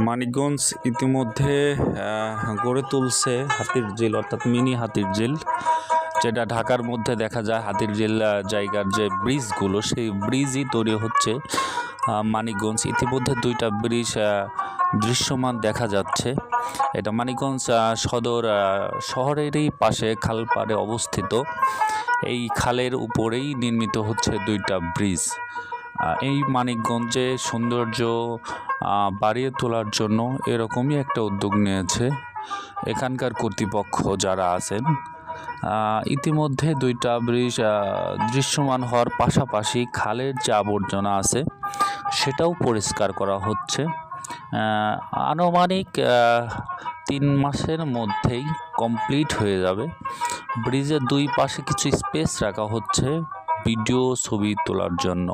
মানিকগঞ্জ ইতিমধ্যে গড়ে তুলছে হাতির ঝিল অর্থাৎ মিনি হাতির ঝিল যেটা ঢাকার মধ্যে দেখা যায় হাতির আহ, জায়গার যে ব্রিজগুলো সেই ব্রিজই তৈরি হচ্ছে মানিকগঞ্জ। ইতিমধ্যে দুইটা ব্রিজ দৃশ্যমান দেখা যাচ্ছে। এটা মানিকগঞ্জ সদর শহরেরই পাশে খালপাড়ে অবস্থিত। এই খালের উপরেই নির্মিত হচ্ছে দুইটা ব্রিজ। এই মানিকগঞ্জে সৌন্দর্য বাড়িয়ে তোলার জন্য এরকমই একটা উদ্যোগ নিয়েছে এখানকার কর্তৃপক্ষ যারা আছেন। ইতিমধ্যে দুইটা ব্রিজ দৃশ্যমান হওয়ার পাশাপাশি খালের যে আবর্জনা আছে সেটাও পরিষ্কার করা হচ্ছে। আনুমানিক তিন মাসের মধ্যেই কমপ্লিট হয়ে যাবে। ব্রিজের দুই পাশে কিছু স্পেস রাখা হচ্ছে ভিডিও ছবি তোলার জন্য।